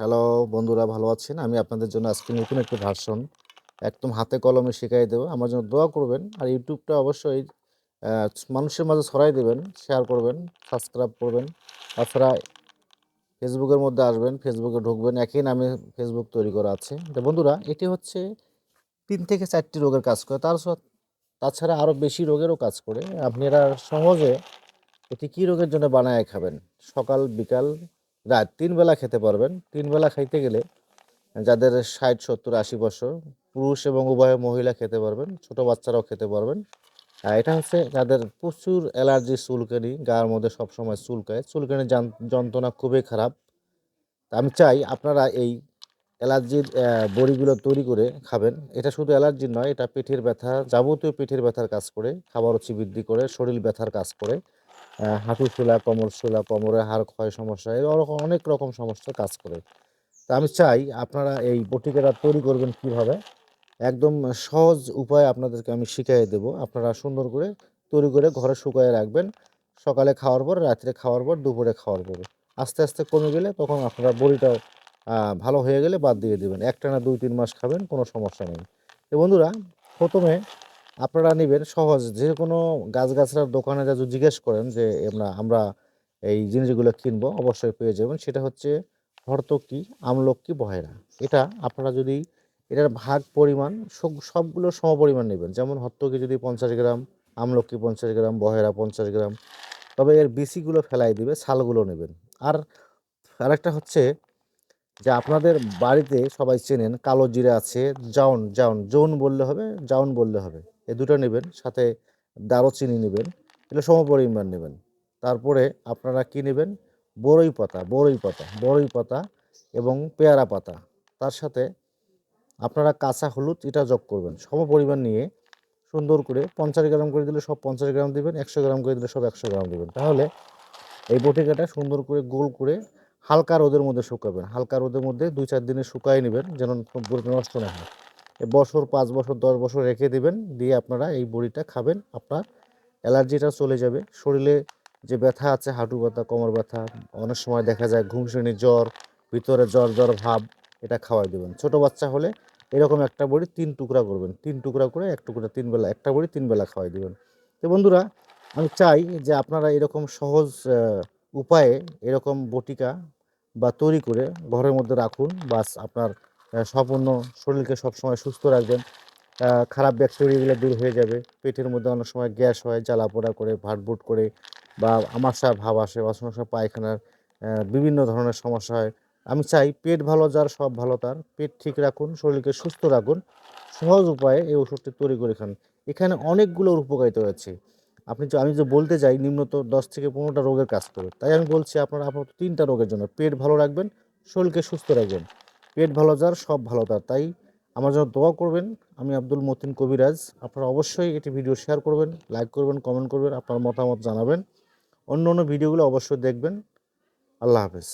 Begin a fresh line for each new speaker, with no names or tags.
Hello বন্ধুরা ভালো আছেন? আমি আপনাদের জন্য আজকে নতুন একটি ভার্সন একদম হাতে কলমে শিখাই দেবো। আমার জন্য দোয়া করবেন আর ইউটিউবটা অবশ্যই মানুষের মাঝে ছড়াই দেবেন শেয়ার করবেন সাবস্ক্রাইব করবেন। তাছাড়া ফেসবুকের মধ্যে আসবেন, ফেসবুকে ঢুকবেন, একই নামে ফেসবুক তৈরি করা আছে। তো বন্ধুরা, এটি হচ্ছে তিন থেকে চারটি রোগের কাজ করে। তার তাছাড়া আরও বেশি রোগেরও কাজ করে। আপনারা সহজে এটি কী রোগের জন্য বানায় খাবেন? সকাল, বিকাল রাত তিন বেলা খেতে পারবেন। তিন বেলা খাইতে গেলে যাদের ষাট, সত্তর, আশি বছর, পুরুষ এবং উভয় মহিলা খেতে পারবেন, ছোট বাচ্চারাও খেতে পারবেন। এটা হচ্ছে যাদের প্রচুর অ্যালার্জি, চুলকানি, গার মধ্যে সবসময় চুলকায়। চুলকানি যান- যন্ত্রণা খুবই খারাপ। আমি চাই আপনারা এই অ্যালার্জির বড়িগুলো তৈরি করে খাবেন। এটা শুধু অ্যালার্জির নয়, এটা পেটের ব্যথা, যাবতীয় পেটের ব্যথার কাজ করে খাবার রুচি বৃদ্ধি করে, শরীর ব্যথার কাজ করে। হাঁটু শোলা কোমর শোলা কোমরে হাড় ক্ষয় সমস্যা এরকম অনেক রকম সমস্যা কাজ করে। তা আমি চাই আপনারা এই বটিকাটা তৈরি করবেন কীভাবে? একদম সহজ উপায় আপনাদেরকে আমি শিখিয়ে দেব। আপনারা সুন্দর করে তৈরি করে ঘরে শুকায় রাখবেন। সকালে খাওয়ার পর রাত্রে খাওয়ার পর দুপুরে খাওয়ার পর। আস্তে আস্তে কমে গেলে তখন আপনারা বড়িটাও আহ, ভালো হয়ে গেলে বাদ দিয়ে দেবেন। একটানা দুই তিন মাস খাবেন কোনো সমস্যা নেই। তো বন্ধুরা প্রথমে আপনারা নেবেন সহজ। যে কোনো গাছগাছড়ার দোকানে যদি জিজ্ঞেস করেন যে, আমরা আমরা এই জিনিসগুলো কিনবো, অবশ্যই পেয়ে যাবেন। সেটা হচ্ছে হর্তকি, আমলকি, বহেরা। এটা আপনারা যদি, এটার ভাগ পরিমাণ সব- সবগুলো সমপরিমাণ নেবেন। যেমন হর্তকি যদি পঞ্চাশ গ্রাম, আমলকি পঞ্চাশ গ্রাম, বহেরা পঞ্চাশ গ্রাম, তবে এর বিচিগুলো ফেলাই দিবে, ছালগুলো নেবেন। আর আরেকটা হচ্ছে যে, আপনাদের বাড়িতে সবাই চেনেন, কালো জিরা আছে, জাউন জাউন, জৌন বললে হবে, জাউন বললে হবে। এই দুটো নেবেন, সাথে দারুচিনি নেবেন, এগুলো সমপরিমাণ নেবেন। তারপরে আপনারা কি নেবেন? বড়ই পাতা বড়ই পাতা বড়ই পাতা এবং পেয়ারা পাতা। তার সাথে আপনারা কাঁচা হলুদ, এটা যোগ করবেন। সমপরিমাণ নিয়ে সুন্দর করে পঞ্চাশ গ্রাম করে দিলে সব পঞ্চাশ গ্রাম দিবেন, একশো গ্রাম করে দিলে সব একশো গ্রাম দিবেন। তাহলে এই বটিকাটা সুন্দর করে গোল করে হালকা রোদের মধ্যে শুকাবেন। হালকা রোদের মধ্যে দুই চার দিনে শুকাই নেবেন, যেন নষ্ট না হয়। বছর, পাঁচ বছর, দশ বছর রেখে দিবেন। দিয়ে আপনারা এই বড়িটা খাবেন। আপনার অ্যালার্জিটা চলে যাবে। শরীরে যে ব্যথা আছে, হাঁটু ব্যথা, কোমর ব্যথা, অনেক সময় দেখা যায় ঘুমশ্রেণী জ্বর, ভিতরে জ্বর জ্বর ভাব, এটা খাওয়াই দেবেন। ছোট বাচ্চা হলে এরকম একটা বড়ি তিন টুকরা করবেন। তিন টুকরা করে এক টুকরা, তিন বেলা, একটা বড়ি তিন বেলা খাওয়াই দেবেন। তো বন্ধুরা, আমি চাই যে আপনারা এরকম সহজ উপায়ে এরকম বটিকা বা তৈরি করে ঘরের মধ্যে রাখুন। বাস আপনার সম্পূর্ণ শরীরকে সবসময় সুস্থ রাখবেন। খারাপ ব্যাকটেরিয়াগুলো দূর হয়ে যাবে। পেটের মধ্যে অনেক সময় গ্যাস হয়, জ্বালা পোড়া করে, ভাটভুট করে বা আমাশা ভাব আসে, বা সময় পায়খানার বিভিন্ন ধরনের সমস্যা হয়। আমি চাই পেট ভালো যার, সব ভালো তার। পেট ঠিক রাখুন, শরীরকে সুস্থ রাখুন। সহজ উপায়ে এই ওষুধটি তৈরি করে খান। এখানে অনেকগুলো উপকারিতা রয়েছে আপনি আমি যে বলতে চাই, নিম্নত দশ থেকে পনেরোটা রোগের কাজ করে তাই আমি বলছি আপনারা আপাতত তিনটা রোগের জন্য পেট ভালো রাখবেন, শরীরকে সুস্থ রাখবেন। পেট ভালো যার, সব ভালো তার। তাই আমার জন্য দোয়া করবেন, আমি আব্দুল মতিন কবিরাজ। আপনারা অবশ্যই এটি ভিডিও শেয়ার করবেন লাইক করবেন কমেন্ট করবেন, আপনার মতামত জানাবেন। অন্য অন্য ভিডিওগুলো অবশ্যই দেখবেন। আল্লাহ হাফেজ।